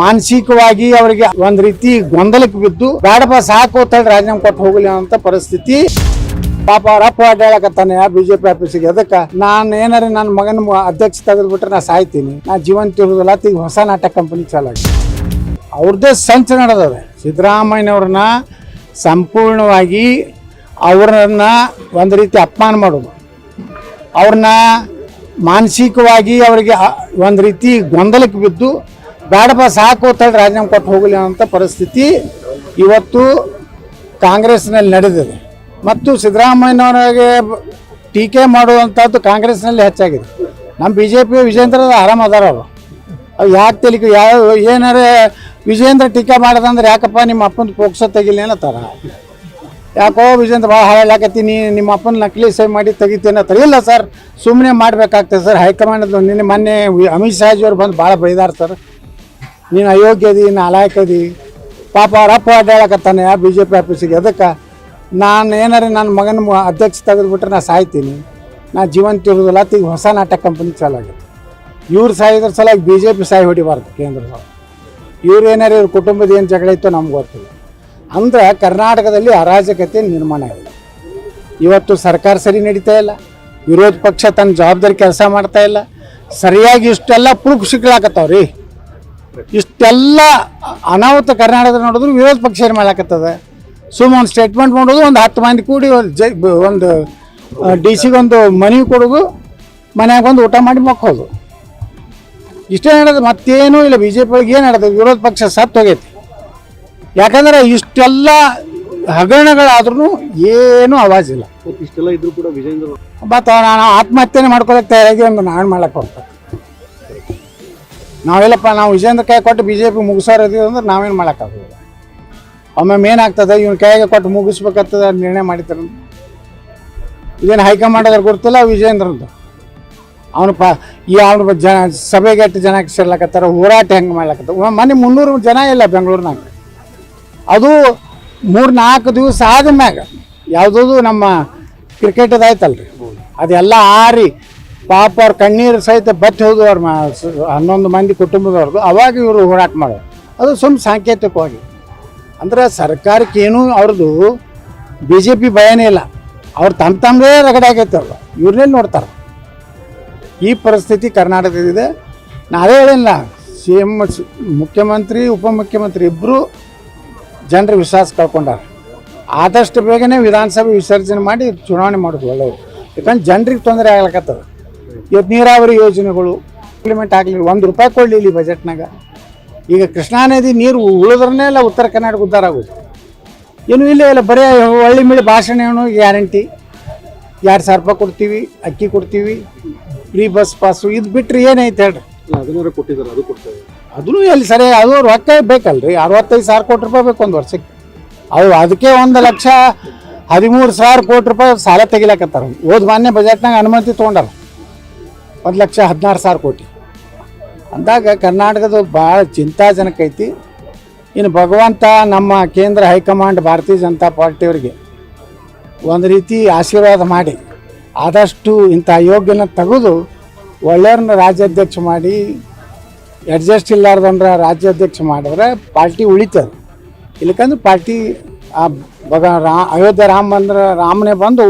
ಮಾನಸಿಕವಾಗಿ ಅವರಿಗೆ ಒಂದ್ ರೀತಿ ಗೊಂದಲಕ್ಕೆ ಬಿದ್ದು ಬೇಡಪ್ಪ ಸಾಕು ಅಂತೇಳಿ ರಾಜೀನಾಮೆ ಕೊಟ್ಟು ಹೋಗಲಿ ಅಂತ ಪರಿಸ್ಥಿತಿ. ಪಾಪ ಅವ್ರ ಅಪ್ಪ ಅಡ್ಡಾಡಕತ್ತಾನೆ ಬಿಜೆಪಿ ಆಫೀಸಿಗೆ, ಅದಕ್ಕ ನಾನು ಏನಾರ ನನ್ನ ಮಗನ ಅಧ್ಯಕ್ಷ ತೆಗೆದ್ಬಿಟ್ರೆ ನಾ ಸಾಯ್ತೀನಿ. ನಾ ಜೀವಂತ ಇರೋದಿಲ್ಲ ಅಂತ ಈಗ ಹೊಸ ನಾಟಕ ಕಂಪನಿ ಚಾಲಾಗಿ. ಅವ್ರದ್ದೇ ಸಂಚು ನಡೆದದೆ ಸಿದ್ದರಾಮಯ್ಯನವ್ರನ್ನ ಸಂಪೂರ್ಣವಾಗಿ ಅವ್ರನ್ನ ಒಂದು ರೀತಿ ಅಪಮಾನ ಮಾಡೋದು. ಅವ್ರನ್ನ ಮಾನಸಿಕವಾಗಿ ಅವರಿಗೆ ಒಂದು ರೀತಿ ಗೊಂದಲಕ್ಕೆ ಬಿದ್ದು ಬೇಡಪ್ಪ ಸಾಕು ಅಂತ ಹೇಳಿ ರಾಜೀನಾಮೆ ಕೊಟ್ಟು ಹೋಗಲಿ ಅಂತ ಪರಿಸ್ಥಿತಿ ಇವತ್ತು ಕಾಂಗ್ರೆಸ್ನಲ್ಲಿ ನಡೆದಿದೆ. ಮತ್ತು ಸಿದ್ದರಾಮಯ್ಯನವರಿಗೆ ಟೀಕೆ ಮಾಡುವಂಥದ್ದು ಕಾಂಗ್ರೆಸ್ನಲ್ಲಿ ಹೆಚ್ಚಾಗಿದೆ. ನಮ್ಮ ಬಿ ಜೆ ಪಿ ವಿಜೇಂದ್ರದ ಆರಾಮ ಅದಾರ ಅವರು ಅವು ಯಾಕೆ ತೆಲಿಕೆ ಯಾವ ಏನಾರ ವಿಜೇಂದ್ರ ಟೀಕೆ ಮಾಡೋದಂದ್ರೆ ಯಾಕಪ್ಪ ನಿಮ್ಮ ಅಪ್ಪನ ಪೋಕ್ಸೋ ತೆಗಿಲಿ ಅನ್ನತ್ತಾರ ಯಾಕೋ ವಿಜೇಂದ್ರ ಭಾಳ ಹಾಳಾಕತ್ತೀನಿ ನಿಮ್ಮ ಅಪ್ಪನ ನಕಲಿ ಸೈ ಮಾಡಿ ತೆಗಿತೀನ ಅಂತಾರೆ ಇಲ್ಲ ಸರ್ ಸುಮ್ಮನೆ ಮಾಡಬೇಕಾಗ್ತದೆ ಸರ್. ಹೈಕಮಾಂಡ್ ನಿನ್ನೆ ಮೊನ್ನೆ ಅಮಿತ್ ಶಾಜಿಯವ್ರು ಬಂದು ಭಾಳ ಬೈದಾರ ಸರ್. ನೀನು ಅಯೋಗ್ಯದಿ ನಾಲಾಯಕದಿ ಪಾಪ ರಪ್ಪ ಅಡ್ಡಾಡಕತ್ತಾನೆ ಬಿ ಜೆ ಪಿ ಆಫೀಸಿಗೆ. ಅದಕ್ಕೆ ನಾನು ಏನಾರ ನನ್ನ ಮಗನ ಅಧ್ಯಕ್ಷ ತೆಗೆದುಬಿಟ್ರೆ ನಾ ಸಾಯ್ತೀನಿ. ನಾ ಜೀವಂತ ಇರೋದಿಲ್ಲ ಈಗ ಹೊಸ ನಾಟಕ ಕಂಪನಿ ಚಾಲಾಗಿದೆ ಇವ್ರು ಸಾಯಿದ್ರ ಸಲುವಾಗಿ ಬಿ ಜೆ ಪಿ ಸಾಯಿ ಹೊಡಿಬಾರ್ದು ಕೇಂದ್ರ ಇವ್ರು ಏನಾರು ಇವ್ರ ಕುಟುಂಬದ ಏನು ಜಗಳ ಇತ್ತೋ ನಮ್ಗೆ ಗೊತ್ತಿಲ್ಲ. ಅಂದ್ರೆ ಕರ್ನಾಟಕದಲ್ಲಿ ಅರಾಜಕತೆ ನಿರ್ಮಾಣ ಆಗಿದೆ. ಇವತ್ತು ಸರ್ಕಾರ ಸರಿ ನಡೀತಾ ಇಲ್ಲ. ವಿರೋಧ ಪಕ್ಷ ತನ್ನ ಜವಾಬ್ದಾರಿ ಕೆಲಸ ಮಾಡ್ತಾ ಇಲ್ಲ. ಸರಿಯಾಗಿ ಇಷ್ಟೆಲ್ಲ ಪ್ರೂಫ್ ಇಷ್ಟೆಲ್ಲ ಅನಾಹುತ ಕರ್ನಾಟಕದ ನೋಡಿದ್ರು ವಿರೋಧ ಪಕ್ಷ ಏನು ಮಾಡಾಕತ್ತದ ಸುಮ್ಮ ಒಂದು ಸ್ಟೇಟ್ಮೆಂಟ್ ಮಾಡೋದು ಒಂದು ಹತ್ತು ಮಂದಿ ಕೂಡಿ ಒಂದು ಜೈ ಬ- ಒಂದು ಡಿ ಸಿಗೊಂದು ಮನವಿ ಕೊಡೋದು ಮನ್ಯಾಗ ಒಂದು ಊಟ ಮಾಡಿ ಮಕ್ಕೋದು. ಇಷ್ಟೇ ನಡೆದು ಮತ್ತೇನೂ ಇಲ್ಲ ಬಿ ಜೆ ಪಿ ಒಳಗೆ ಏನು ನಡೆದು ವಿರೋಧ ಪಕ್ಷ ಸತ್ತು ಹೋಗೈತಿ. ಯಾಕಂದ್ರೆ ಇಷ್ಟೆಲ್ಲ ಹಗರಣಗಳಾದ್ರೂ ಏನೂ ಅವಾಜಿಲ್ಲ ಇಲ್ಲ. ಇಷ್ಟೆಲ್ಲ ಇದ್ರು ಕೂಡ ವಿಜೇಂದ್ರ ಮತ್ತು ನಾನು ಆತ್ಮಹತ್ಯೆನೇ ಮಾಡ್ಕೊಳಕ್ಕೆ ತಯಾರಾಗಿ ಒಂದು ನಾನು ಮಾಡಕ್ಕೆ ಹೋಗ್ತಾರೆ ನಾವೆಲ್ಲಪ್ಪ, ನಾವು ವಿಜೇಂದ್ರ ಕೈ ಕೊಟ್ಟು ಬಿ ಜೆ ಪಿ ಮುಗಿಸೋರು ಇದೀವಿ ಅಂದ್ರೆ ನಾವೇನು ಮಾಡೋಕ್ಕಾಗೋದಿಲ್ಲ. ಒಮ್ಮೊಮ್ಮೆ ಏನಾಗ್ತದೆ ಇವ್ನ ಕೈಗೆ ಕೊಟ್ಟು ಮುಗಿಸ್ಬೇಕಾಗ್ತದೆ ನಿರ್ಣಯ ಮಾಡಿದ್ರು. ಇದೇನು ಹೈಕಮಾಂಡ್ ಅದ್ರ ಗೊತ್ತಿಲ್ಲ ವಿಜೇಂದ್ರಂದು ಅವನು ಪ, ಈ ಅವನು ಜನ, ಸಭೆಗೆ ಎಷ್ಟು ಜನ ಸೇರ್ಲಾಕತ್ತಾರ, ಹೋರಾಟ ಹೆಂಗೆ ಮಾಡ್ಲಕತ್ತಾರ. ಮನೆ ಮುನ್ನೂರು ಜನ ಇಲ್ಲ ಬೆಂಗಳೂರಿನಾಗ ಅದು ಮೂರು ನಾಲ್ಕು ದಿವಸ ಆದ್ಮ್ಯಾಗ, ಯಾವುದದು ನಮ್ಮ ಕ್ರಿಕೆಟ್ ಆಯ್ತಲ್ರಿ. ಅದೆಲ್ಲ ಆರಿ ಪಾಪ ಅವ್ರ ಕಣ್ಣೀರು ಸಹಿತ ಬತ್ತಿ ಹೋದ್ರು ಅವ್ರ ಹನ್ನೊಂದು ಮಂದಿ ಕುಟುಂಬದವ್ರದ್ದು ಅವಾಗ ಇವರು ಹೋರಾಟ ಮಾಡೋದು ಅದು ಸುಮ್ಮ ಸಾಂಕೇತಿಕವಾಗಿ. ಅಂದ್ರೆ ಸರ್ಕಾರಕ್ಕೆ ಏನೂ ಅವ್ರದ್ದು ಬಿ ಜೆ ಪಿ ಭಯನೇ ಇಲ್ಲ. ಅವ್ರು ತಮ್ಮ ತಮ್ಮದೇ ರಗಡೆ ಆಗೈತೆ ಇವ್ರನ್ನೇ ನೋಡ್ತಾರೆ. ಈ ಪರಿಸ್ಥಿತಿ ಕರ್ನಾಟಕದಿದೆ ನಾವೇ ಹೇಳಿಲ್ಲ, ಸಿ ಎಂ ಮುಖ್ಯಮಂತ್ರಿ, ಉಪಮುಖ್ಯಮಂತ್ರಿ ಇಬ್ಬರು ಜನರ ವಿಶ್ವಾಸ ಕಳ್ಕೊಂಡಾರ. ಆದಷ್ಟು ಬೇಗನೆ ವಿಧಾನಸಭೆ ವಿಸರ್ಜನೆ ಮಾಡಿ ಚುನಾವಣೆ ಮಾಡೋದು ಒಳ್ಳೆಯದು. ಯಾಕಂದ್ರೆ ಜನರಿಗೆ ತೊಂದರೆ ಆಗ್ಲಕತ್ತದ. ಇವತ್ತು ನೀರಾವರಿ ಯೋಜನೆಗಳು ಇಂಪ್ಲಿಮೆಂಟ್ ಆಗಲಿ ಒಂದು ರೂಪಾಯಿ ಕೊಡಲಿ ಇಲ್ಲಿ ಬಜೆಟ್ನಾಗ ಈಗ ಕೃಷ್ಣಾ ನದಿ ನೀರು ಉಳಿದ್ರನ್ನೇ ಇಲ್ಲ ಉತ್ತರ ಕರ್ನಾಟಕ ಉದ್ಧಾರ ಆಗೋದು ಏನು ಇಲ್ಲ ಇಲ್ಲ ಬರೀ ಹಳ್ಳಿ ಮಿಳಿ ಭಾಷಣ ಏನು ಗ್ಯಾರಂಟಿ. ಎರಡು ಸಾವಿರ ರೂಪಾಯಿ ಕೊಡ್ತೀವಿ ಅಕ್ಕಿ ಕೊಡ್ತೀವಿ ಫ್ರೀ ಬಸ್ ಪಾಸು ಇದು ಬಿಟ್ಟರೆ ಏನೈತೆ ಹೇಳ್ರಿ? ಅದನ್ನಾರ ಕೊಟ್ಟಿದ್ದಾರೆ ಅದು ಕೊಡ್ತಾರೆ ಅದೂ ಎಲ್ಲಿ ಸರಿ ಅದು ರೊಕ್ಕ ಬೇಕಲ್ರಿ. ಅರವತ್ತೈದು ಸಾವಿರ ಕೋಟಿ ರೂಪಾಯಿ ಬೇಕು ಒಂದು ವರ್ಷಕ್ಕೆ. ಅದು ಅದಕ್ಕೆ ಒಂದು ಲಕ್ಷ ಹದಿಮೂರು ಸಾವಿರ ಕೋಟಿ ರೂಪಾಯಿ ಸಾಲ ತೆಗಿಲಾಕತ್ತಾರ. ಹೋದ್ ಮಾನ್ಯ ಬಜೆಟ್ನಾಗ ಅನುಮತಿ ತೊಗೊಂಡಾರ. ಒಂದು ಲಕ್ಷ ಹದಿನಾರು ಸಾವಿರ ಕೋಟಿ. ಅಂದಾಗ ಕರ್ನಾಟಕದ ಭಾಳ ಚಿಂತಾಜನಕ ಐತಿ. ಇನ್ನು ಭಗವಂತ ನಮ್ಮ ಕೇಂದ್ರ ಹೈಕಮಾಂಡ್ ಭಾರತೀಯ ಜನತಾ ಪಾರ್ಟಿಯವರಿಗೆ ಒಂದು ರೀತಿ ಆಶೀರ್ವಾದ ಮಾಡಿ, ಆದಷ್ಟು ಇಂಥ ಯೋಗ್ಯನ ತೆಗೆದು ಒಳ್ಳೆಯವ್ರನ್ನ ರಾಜ್ಯಾಧ್ಯಕ್ಷ ಮಾಡಿ ಅಡ್ಜಸ್ಟ್ ಇಲ್ಲಾರ್ದಂದ್ರೆ ರಾಜ್ಯಾಧ್ಯಕ್ಷ ಮಾಡಿದ್ರೆ ಪಾರ್ಟಿ ಉಳಿತದೆ. ಇಲ್ಲಕಂದ್ರೆ ಪಾರ್ಟಿ ಆ ಭಗ ರಾ, ಅಯೋಧ್ಯೆ ರಾಮ ಅಂದ್ರೆ ರಾಮನೇ ಬಂದು